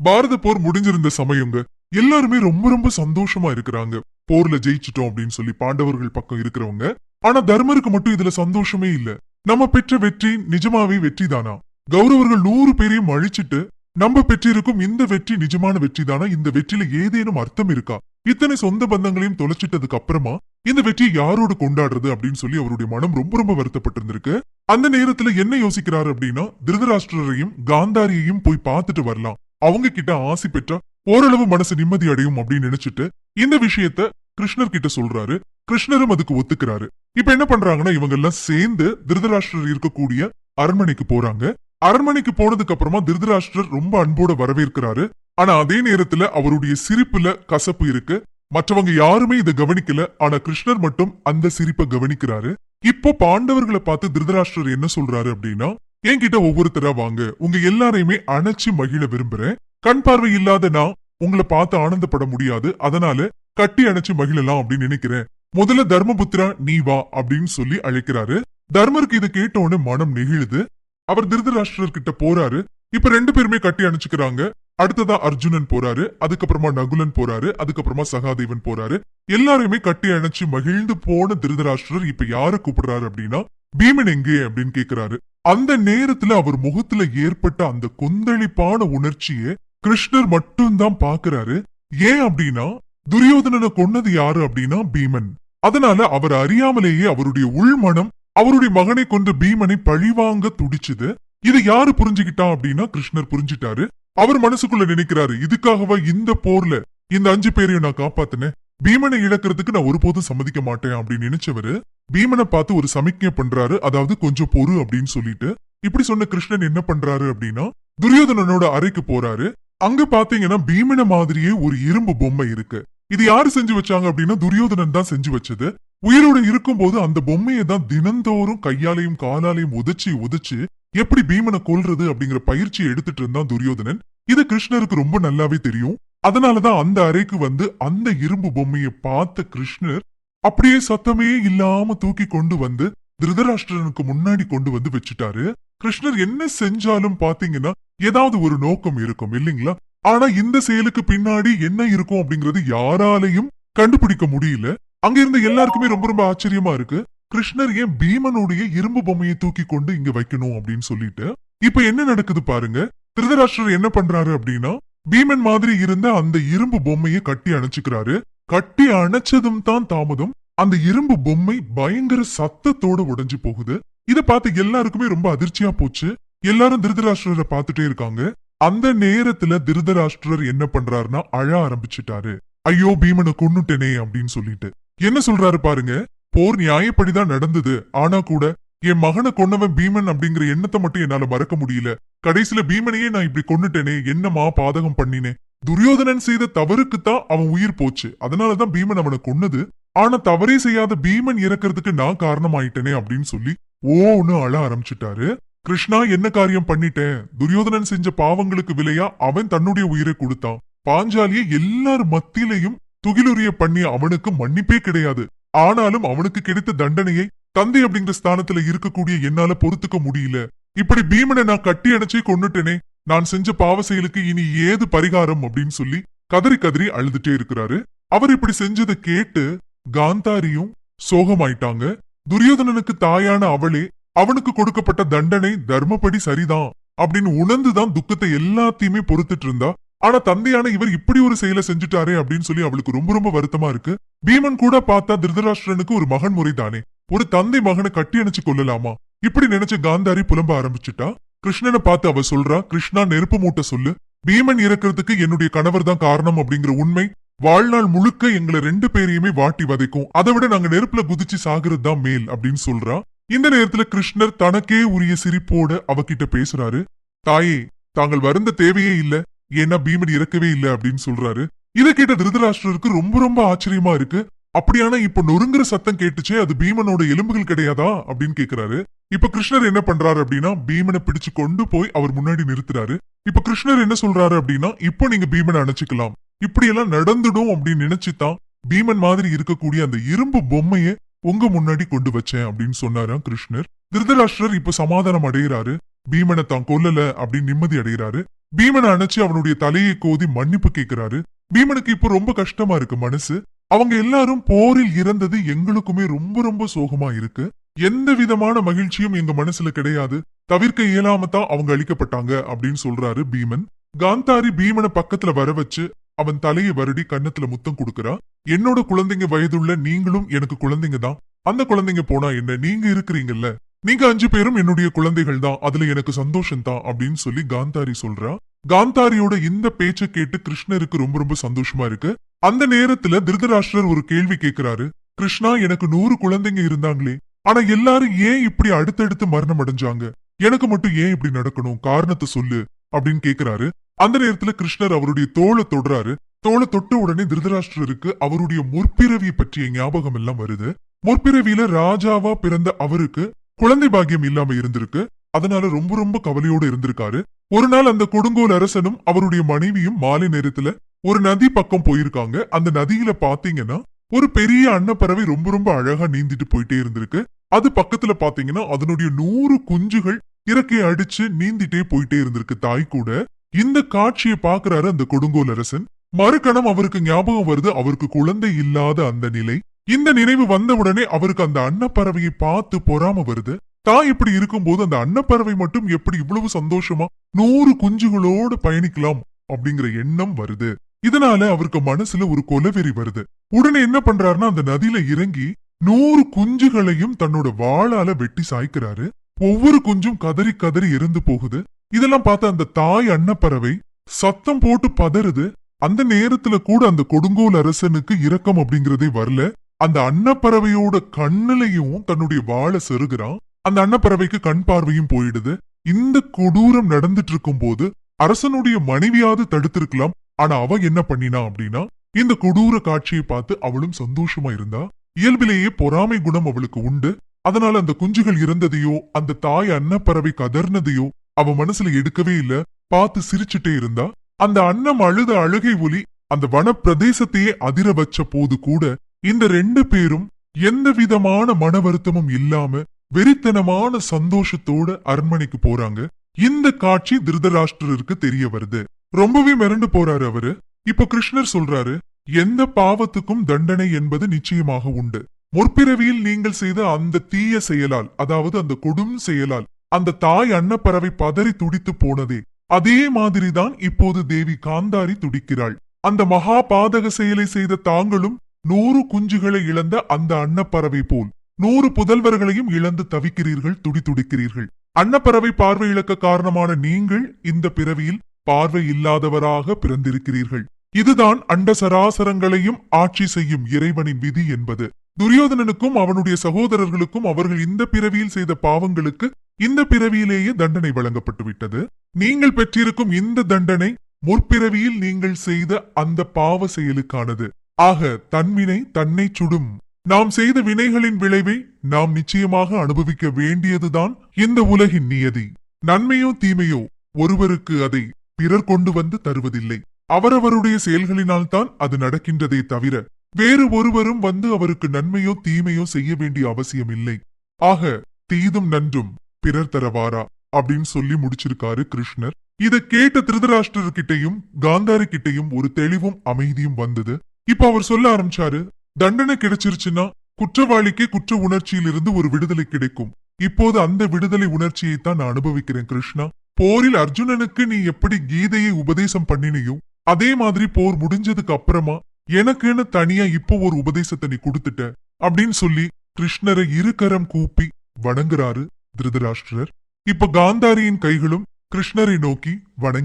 பாரத போர் முடிஞ்சிருந்த சமயங்க எல்லாருமே ரொம்ப ரொம்ப சந்தோஷமா இருக்கிறாங்க. போர்ல ஜெயிச்சிட்டோம் அப்படின்னு சொல்லி பாண்டவர்கள் பக்கம் இருக்கிறவங்க. ஆனா தர்மருக்கு மட்டும் இதுல சந்தோஷமே இல்ல. நம்ம பெற்ற வெற்றி நிஜமாவே வெற்றி தானா கௌரவர்கள் நூறு பேரையும் அழிச்சிட்டு நம்ம பெற்றிருக்கும் இந்த வெற்றி நிஜமான வெற்றி தானா இந்த வெற்றியில ஏதேனும் அர்த்தம் இருக்கா? இத்தனை சொந்த பந்தங்களையும் தொலைச்சிட்டதுக்கு அப்புறமா இந்த வெற்றியை யாரோடு கொண்டாடுறது அப்படின்னு சொல்லி அவருடைய மனம் ரொம்ப ரொம்ப வருத்தப்பட்டிருந்திருக்கு. அந்த நேரத்துல என்ன யோசிக்கிறாரு அப்படின்னா திருதராஷ்டிரரையும் காந்தாரியையும் போய் பார்த்துட்டு வரலாம். அவங்க கிட்ட ஆசி பெற்றா ஓரளவு மனசு நிம்மதி அடையும் அப்படின்னு நினைச்சிட்டு இந்த விஷயத்த கிருஷ்ணர் கிட்ட சொல்றாரு. கிருஷ்ணரும் அதுக்கு ஒத்துக்கிறாரு. இப்ப என்ன பண்றாங்கன்னா இவங்க எல்லாம் சேர்ந்து திருதராஷ்டிரர் இருக்கக்கூடிய அரண்மனைக்கு போறாங்க. அரண்மனைக்கு போனதுக்கு அப்புறமா திருதராஷ்டிரர் ரொம்ப அன்போட வரவேற்கிறாரு. ஆனா அதே நேரத்துல அவருடைய சிரிப்புல கசப்பு இருக்கு. மற்றவங்க யாருமே இதை கவனிக்கல. ஆனா கிருஷ்ணர் மட்டும் அந்த சிரிப்பை கவனிக்கிறாரு. இப்போ பாண்டவர்களை பார்த்து திருதராஷ்டிரர் என்ன சொல்றாரு அப்படின்னா என்கிட்ட ஒவ்வொருத்தரா வாங்க. உங்க எல்லாரையுமே அணைச்சு மகிழ விரும்புறேன். கண் பார்வை இல்லாத நான் உங்களை பார்த்து ஆனந்தப்பட முடியாது. அதனால கட்டி அணைச்சு மகிழலாம் அப்படின்னு நினைக்கிறேன். முதல்ல தர்மபுத்திரா நீ வா அப்படின்னு சொல்லி அழைக்கிறாரு. தர்மருக்கு இதை கேட்ட மனம் நெகிழுது. அவர் திருதராஷ்டிரர் கிட்ட போறாரு. இப்ப ரெண்டு பேருமே கட்டி அணைச்சுக்கிறாங்க. அடுத்ததா அர்ஜுனன் போறாரு. அதுக்கப்புறமா நகுலன் போறாரு. அதுக்கப்புறமா சகாதேவன் போறாரு. எல்லாரையுமே கட்டி அணைச்சு மகிழ்ந்து போன திருதராஷ்டிரர் இப்ப யார கூப்பிடுறாரு அப்படின்னா பீமன் எங்கே அப்படின்னு கேக்குறாரு. அந்த நேரத்துல அவர் முகத்துல ஏற்பட்ட அந்த கொந்தளிப்பான உணர்ச்சியை கிருஷ்ணர் மட்டும்தான் பாக்குறாரு. ஏன் அப்படின்னா துரியோதனனை கொன்னது யாரு அப்படின்னா பீமன். அதனால அவர் அறியாமலேயே அவருடைய உள்மனம் அவருடைய மகனை கொன்ற பீமனை பழிவாங்க துடிச்சுது. இதை யாரு புரிஞ்சுக்கிட்டா அப்படின்னா கிருஷ்ணர் புரிஞ்சுட்டாரு. அவர் மனசுக்குள்ள நினைக்கிறாரு இதுக்காகவா இந்த போர்ல இந்த அஞ்சு பேரையும் நான் காப்பாத்தினேன்? பீமனை இழக்கிறதுக்கு நான் ஒருபோதும் சம்மதிக்க மாட்டேன் அப்படின்னு நினைச்சவரு பீமனை பார்த்து ஒரு சமிக்ஞை பண்றாரு அதாவது கொஞ்சம் பொறு அப்படின்னு சொல்லிட்டு இப்படி சொன்ன கிருஷ்ணன் என்ன பண்றாரு அப்படின்னா துரியோதனனோட அறைக்கு போறாரு. அங்க பாத்தீங்கன்னா பீமன மாதிரியே ஒரு இரும்பு பொம்மை இருக்கு. இது யாரு செஞ்சு வச்சாங்க அப்படின்னா துரியோதனன் தான் செஞ்சு வச்சது. உயிரோட இருக்கும்போது அந்த பொம்மையை தான் தினந்தோறும் கையாலையும் காலாலையும் உதைச்சி உதைச்சு எப்படி பீமனை கொல்றது அப்படிங்கிற பயிற்சியை எடுத்துட்டு இருந்தான் துரியோதனன். இது கிருஷ்ணருக்கு ரொம்ப நல்லாவே தெரியும். அதனாலதான் அந்த அறைக்கு வந்து அந்த இரும்பு பொம்மையை பார்த்த கிருஷ்ணர் அப்படியே சத்தமே இல்லாம தூக்கி கொண்டு வந்து திருதராஷ்டிரனுக்கு முன்னாடி கொண்டு வந்து வச்சுட்டாரு. கிருஷ்ணர் என்ன செஞ்சாலும் பாத்தீங்கன்னா ஏதாவது ஒரு நோக்கம் இருக்கும் இல்லைங்களா? ஆனா இந்த செயலுக்கு பின்னாடி என்ன இருக்கும் அப்படிங்கறது யாராலையும் கண்டுபிடிக்க முடியல. அங்க இருந்த எல்லாருக்குமே ரொம்ப ரொம்ப ஆச்சரியமா இருக்கு. கிருஷ்ணர் ஏன் பீமனுடைய இரும்பு பொம்மையை தூக்கி கொண்டு இங்க வைக்கணும் அப்படின்னு சொல்லிட்டு இப்ப என்ன நடக்குது பாருங்க. திருதராஷ்டிரர் என்ன பண்றாரு அப்படின்னா பீமன் மாதிரி இருந்த அந்த இரும்பு பொம்மையை கட்டி அணைச்சுக்கிறாரு. கட்டி அணைச்சதும் தான் தாமதம். அந்த இரும்பு பொம்மை பயங்கர சத்தத்தோட உடைஞ்சு போகுது. இத பார்த்து எல்லாருக்குமே ரொம்ப அதிர்ச்சியா போச்சு. எல்லாரும் திருதராஷ்டிரரை பார்த்துட்டே இருக்காங்க. அந்த நேரத்துல திருதராஷ்டிரர் என்ன பண்றாருன்னா அழ ஆரம்பிச்சுட்டாரு. ஐயோ பீமனை கொன்னுட்டேனே அப்படின்னு சொல்லிட்டு. என்ன சொல்றாரு பாருங்க. போர் நியாயப்படிதான் நடந்தது. ஆனா கூட என் மகனை கொன்னவன் பீமன் அப்படிங்கிற எண்ணத்தை மட்டும் என்னால மறக்க முடியல. கடைசியில பீமனையே நான் இப்படி கொன்னுட்டேனே என்னமா பாதகம் பண்ணினேன் துரியோதனன் செய்த தவறுக்குத்தான் அவன் உயிர் போச்சு. அதனாலதான் பீமன் அவனை கொன்னது. ஆனா தவறே செய்யாத பீமன் இறக்கிறதுக்கு நான் காரணமாயிட்டேனே அப்படின்னு சொல்லி ஓன்னு அழ ஆரம்பிச்சுட்டாரு. கிருஷ்ணா என்ன காரியம் பண்ணிட்டேன்? துரியோதனன் செஞ்ச பாவங்களுக்கு விலையா அவன் தன்னுடைய உயிரை கொடுத்தான். பாஞ்சாலிய எல்லார் மத்தியிலையும் துகிலுரிய பண்ணி அவனுக்கு மன்னிப்பே கிடையாது. ஆனாலும் அவனுக்கு கிடைத்த தண்டனையை தந்தை அப்படிங்கிற ஸ்தானத்துல இருக்கக்கூடிய என்னால பொறுத்துக்க முடியல. இப்படி பீமனை நான் கட்டி அணைச்சே கொன்னுட்டேனே நான் செஞ்ச பாவ செயலுக்கு இனி ஏது பரிகாரம் அப்படின்னு சொல்லி கதறி கதறி அழுதுட்டே இருக்கிறாரு. அவர் இப்படி செஞ்சதை கேட்டு காந்தாரியும் சோகமாயிட்டாங்க. துரியோதனனுக்கு தாயான அவளே அவனுக்கு கொடுக்கப்பட்ட தண்டனை தர்மப்படி சரிதான் அப்படின்னு உணர்ந்துதான் துக்கத்தை எல்லாத்தையுமே பொறுத்துட்டு இருந்தா. ஆனா தந்தையான இவர் இப்படி ஒரு செயலை செஞ்சுட்டாரே அப்படின்னு சொல்லி அவளுக்கு ரொம்ப ரொம்ப வருத்தமா இருக்கு. பீமன் கூட பார்த்தா திருதராஷ்டிரனுக்கு ஒரு மகன் முறைதானே ஒரு தந்தை மகனை கட்டி அணைச்சு கொள்ளலாமா? இப்படி நினைச்ச காந்தாரி புலம்ப ஆரம்பிச்சுட்டா. கிருஷ்ணனை பார்த்து அவ சொல்றா கிருஷ்ணா நெருப்பு மூட்ட சொல்லு. பீமன் இறக்கிறதுக்கு என்னுடைய கணவர் தான் காரணம் அப்படிங்கிற உண்மை வாழ்நாள் முழுக்க எங்களை ரெண்டு பேரையுமே வாட்டி வதைக்கும். அதை விட நாங்க நெருப்புல குதிச்சு சாகுறது தான் மேல் அப்படின்னு சொல்றா. இந்த நேரத்துல கிருஷ்ணர் தனக்கே உரிய சிரிப்போட அவகிட்ட பேசுறாரு. தாயே தாங்கள் வருந்த தேவையே இல்ல. ஏன்னா பீமன் இறக்கவே இல்ல அப்படின்னு சொல்றாரு. இதை கேட்ட திருதராஷ்டிரருக்கு ரொம்ப ரொம்ப ஆச்சரியமா இருக்கு. அப்படியானா இப்ப நொறுங்குற சத்தம் கேட்டுச்சே அது பீமனோட எலும்புகள் கிடையாதா? அப்படின்னு கேக்குறாரு. இப்ப கிருஷ்ணர் என்ன பண்றாரு அப்படின்னா பீமனை பிடிச்சு கொண்டு போய் அவர் முன்னாடி நிறுத்துறாரு. இப்ப கிருஷ்ணர் என்ன சொல்றாரு அப்படின்னா இப்போ நீங்க பீமனை அணைச்சுக்கலாம். இப்படி எல்லாம் நடந்துடும் அப்படின்னு நினைச்சுதான் பீமன் மாதிரி இருக்கக்கூடிய அந்த இரும்பு பொம்மையை உங்க முன்னாடி கொண்டு வச்சேன் அப்படின்னு சொன்னாராம் கிருஷ்ணர். திருதராஷ்டிரர் இப்ப சமாதானம் அடைகிறாரு பீமனை தான் கொல்லல அப்படின்னு நிம்மதி அடைகிறாரு பீமனை அணைச்சு அவனுடைய தலையை கோதி மன்னிப்பு கேட்கிறாரு பீமனுக்கு இப்போ ரொம்ப கஷ்டமா இருக்கு மனசு. அவங்க எல்லாரும் போரில் இறந்தது எங்களுக்குமே ரொம்ப ரொம்ப சோகமா இருக்கு. எந்த விதமான மகிழ்ச்சியும் எங்க மனசுல கிடையாது. தவிர்க்க இயலாம தான் அவங்க அழிக்கப்பட்டாங்க அப்படின்னு சொல்றாரு பீமன். காந்தாரி பீமனை பக்கத்துல வர வச்சு அவன் தலையை வருடி கன்னத்துல முத்தம் கொடுக்கறா. என்னோட குழந்தைங்க வயதுள்ள நீங்களும் எனக்கு குழந்தைங்க தான். அந்த குழந்தைங்க போனா என்ன? நீங்க இருக்கிறீங்கல்ல. நீங்க அஞ்சு பேரும் என்னுடைய குழந்தைகள் தான். அதுல எனக்கு சந்தோஷம் தான் அப்படின்னு சொல்லி காந்தாரி சொல்றா. காந்தாரியோட இந்த பேச்சை கேட்டு கிருஷ்ணருக்கு ரொம்ப ரொம்ப சந்தோஷமா இருக்கு. அந்த நேரத்துல திருதராஷ்டிரர் ஒரு கேள்வி கேக்குறாரு. கிருஷ்ணா எனக்கு நூறு குழந்தைங்க இருந்தாங்களே ஆனா எல்லாரும் ஏன் இப்படி அடுத்தடுத்து மரணம் அடைஞ்சாங்க? எனக்கு மட்டும் ஏன் இப்படி நடக்கணும்? காரணத்தை சொல்லு அப்படின்னு கேக்குறாரு. அந்த நேரத்துல கிருஷ்ணர் அவருடைய தோலை தொடுறாரு. தோலை தொட்ட உடனே திருதராஷ்டிரருக்கு அவருடைய முற்பிறவி பற்றிய ஞாபகம் எல்லாம் வருது. முற்பிறவியில ராஜாவா பிறந்த அவருக்கு குழந்தை பாக்கியம் இல்லாம இருந்திருக்கு. அதனால ரொம்ப ரொம்ப கவலையோட இருந்திருக்காரு. ஒரு நாள் அந்த கொடுங்கோல் அரசனும் அவருடைய மனைவியும் மாலை நேரத்துல ஒரு நதி பக்கம் போயிருக்காங்க. அந்த நதியில பாத்தீங்கன்னா ஒரு பெரிய அன்னப்பறவை ரொம்ப ரொம்ப அழகா நீந்திட்டு போயிட்டே இருந்திருக்கு. அது பக்கத்துல பாத்தீங்கன்னா அதனுடைய நூறு குஞ்சுகள் இறக்கை அடிச்சு நீந்திட்டே போயிட்டே இருந்திருக்கு தாய் கூட. இந்த காட்சியை பாக்குறாரு அந்த கொடுங்கோல் அரசன் மறுகணம் அவருக்கு ஞாபகம் வருது அவருக்கு குழந்தை இல்லாத அந்த நிலை. இந்த நினைவு வந்தவுடனே அவருக்கு அந்த அன்னப்பறவையை பார்த்து பொறாம வருது. தான் இப்படி இருக்கும்போது அந்த அன்னப்பறவை மட்டும் எப்படி இவ்வளவு சந்தோஷமா நூறு குஞ்சுகளோடு பயணிக்கலாம் அப்படிங்கிற எண்ணம் வருது. இதனால அவருக்கு மனசுல ஒரு கொலவெறி வருது. உடனே என்ன பண்றாருன்னா அந்த நதியில இறங்கி நூறு குஞ்சுகளையும் தன்னோட வாளால வெட்டி சாய்க்கிறாரு. ஒவ்வொரு குஞ்சும் கதறி கதறி இறந்து போகுது. இதெல்லாம் பார்த்த அந்த தாய் அன்னப்பறவை சத்தம் போட்டு பதறுது. அந்த நேரத்துல கூட அந்த கொடுங்கோல் அரசனுக்கு இரக்கம் அப்படிங்கறதே வரல. அந்த அன்னப்பறவையோட கண்ணிலையும் தன்னுடைய வாழை செருகிறான். அந்த அன்னப்பறவைக்கு கண் பார்வையும் போயிடுது. இந்த கொடூரம் நடந்துட்டு இருக்கும் போது அரசனுடைய மனைவியாவது தடுத்திருக்கலாம். ஆனா அவ என்ன பண்ணினா அப்படின்னா இந்த கொடூர காட்சியை பார்த்து அவளும் சந்தோஷமா இருந்தா இயல்பிலேயே பொறாமை குணம் அவளுக்கு உண்டு. அதனால அந்த குஞ்சுகள் இறந்ததையோ அந்த தாய் அன்னப்பறவை கதர்னதையோ அவ மனசுல எடுக்கவே இல்ல. பார்த்து சிரிச்சுட்டே இருந்தா அந்த அன்னம் அழுத அழுகை ஒலி அந்த வனப்பிரதேசத்தையே அதிர வச்ச போது கூட இந்த ரெண்டு பேரும் எந்த விதமான மன வருத்தமும் இல்லாம வெறித்தனமான சந்தோஷத்தோட அரண்மனைக்கு போறாங்க. இந்த காட்சி திருதராஷ்டிரருக்கு தெரிய வருது. ரொம்பவே மிரண்டு போறாரு அவரு. இப்ப கிருஷ்ணர் சொல்றாரு எந்த பாவத்துக்கும் தண்டனை என்பது நிச்சயமாக உண்டு. முற்பிறவியில் நீங்கள் செய்த அந்த தீய செயலால் அதாவது அந்த கொடும் செயலால் அந்த தாய் அன்னப்பறவை பதறி துடித்து போனதே. அதே மாதிரிதான் இப்போது தேவி காந்தாரி துடிக்கிறாள். அந்த மகா பாதக செயலை செய்த தாங்களும் நூறு குஞ்சுகளை இழந்த அந்த அன்னப்பறவை போல் நூறு புதல்வர்களையும் இழந்து தவிக்கிறீர்கள் துடி துடிக்கிறீர்கள். அன்னப்பறவை பார்வை இழக்க காரணமான நீங்கள் இந்த பிறவியில் பார்வை இல்லாதவராக பிறந்திருக்கிறீர்கள். இதுதான் அண்ட சராசரங்களையும் ஆட்சி செய்யும் இறைவனின் விதி என்பது. துரியோதனனுக்கும் அவனுடைய சகோதரர்களுக்கும் அவர்கள் இந்த பிறவியில் செய்த பாவங்களுக்கு இந்த பிறவியிலேயே தண்டனை வழங்கப்பட்டுவிட்டது. நீங்கள் பெற்றிருக்கும் இந்த தண்டனை முற்பிறவியில் நீங்கள் செய்த அந்த பாவ செயலுக்கானது. ஆக தன்வினை தன்னை சுடும். நாம் செய்த வினைகளின் விளைவை நாம் நிச்சயமாக அனுபவிக்க வேண்டியதுதான் இந்த உலகின் நியதி. நன்மையோ தீமையோ ஒருவருக்கு அதை பிறர் கொண்டு வந்து தருவதில்லை. அவரவருடைய செயல்களினால்தான் அது நடக்கின்றதே தவிர வேறு ஒருவரும் வந்து அவருக்கு நன்மையோ தீமையோ செய்ய வேண்டிய அவசியம் இல்லை ஆக தீதும் நன்றும் பிறர் தரவாரா? அப்படின்னு சொல்லி முடிச்சிருக்காரு கிருஷ்ணர். இதை கேட்ட திருதராஷ்டிரர்கிட்டையும் காந்தாரி கிட்டையும் ஒரு தெளிவும் அமைதியும் வந்தது. இப்ப அவர் சொல்ல ஆரம்பிச்சாரு தண்டனை கிடைச்சிருச்சுன்னா குற்றவாளிக்கு குற்ற உணர்ச்சியிலிருந்து ஒரு விடுதலை கிடைக்கும். இப்போது அந்த விடுதலை உணர்ச்சியை தான் நான் அனுபவிக்கிறேன் கிருஷ்ணா. போரில் அர்ஜுனனுக்கு நீ எப்படி கீதையை உபதேசம் பண்ணினியோ அதே மாதிரி போர் முடிஞ்சதுக்கு அப்புறமா எனக்குன்னு தனியா இப்போ ஒரு உபதேசத்தை நீ கொடுத்துட்ட அப்படின்னு சொல்லி கிருஷ்ணரை இருகரம் கூப்பி வணங்குறாரு திருதராஷ்டிரர். இப்ப காந்தாரியின் கைகளும் கிருஷ்ணரை நோக்கி வணங்கி